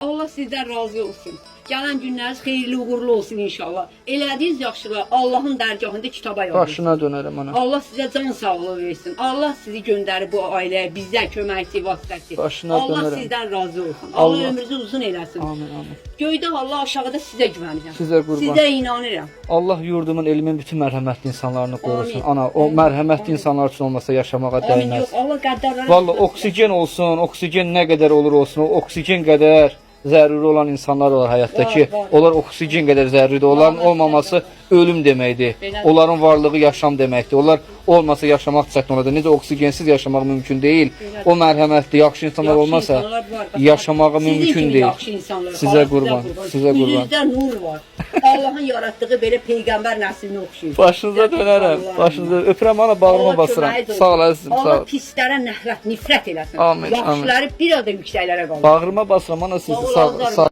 Allah sizdən razı olsun. Gələn günləriniz xeyirli uğurlu olsun inşallah. Elədiyiniz yaxşılığı Allahın dərgahında kitaba yazın. Başına dönərəm ana. Allah sizə can sağlığı versin. Allah sizi göndərib bu ailəyə, bizə köməkçi vasitəsi. Başına Allah dönərəm. sizdən razı olsun. Allah, Allah- ömrünüzü uzun eləsin. Amin, amin. Göydə Allah, aşağıda sizə güvənirəm. Sizə qurban. Sizə inanıram. Allah yurdumun, elimin bütün mərhəmətli insanlarını qorusun. Amin. Ana, o Amin. mərhəmətli insanlar üçün olmasa yaşamağa Amin dəyməz. yox, Allah qəddarlara. Valla oksigen olsun, oksigen nə qədər olur olsun, o oksigen qədər zəruri olan insanlar var həyatda ki, Var, var. onlar oksigen qədər zəruridir. Onların Var, olmaması ölüm deməkdir. Onların varlığı yaşam deməkdir. Onlar olmasa yaşamaq çətin olardı. Necə oksigensiz yaşamaq mümkün deyil. O mərhəmətli, yaxşı insanlar olmasa yaşamağı mümkün deyil. Sizə qurban, sizə qurban. Üzünüzdə nur var. Allahın yaratdığı belə peyğəmbər nəslinə oxşuyur. Başınıza dönərəm. Başınıza öpürəm ana bağrıma basıram. Sağ ol əzizim, sağ Allah pislərə nəhrət, nifrət eləsin. Yaxşıları bir az da yüksəklərə qaldır. Bağrıma basıram ana sizi. Sağ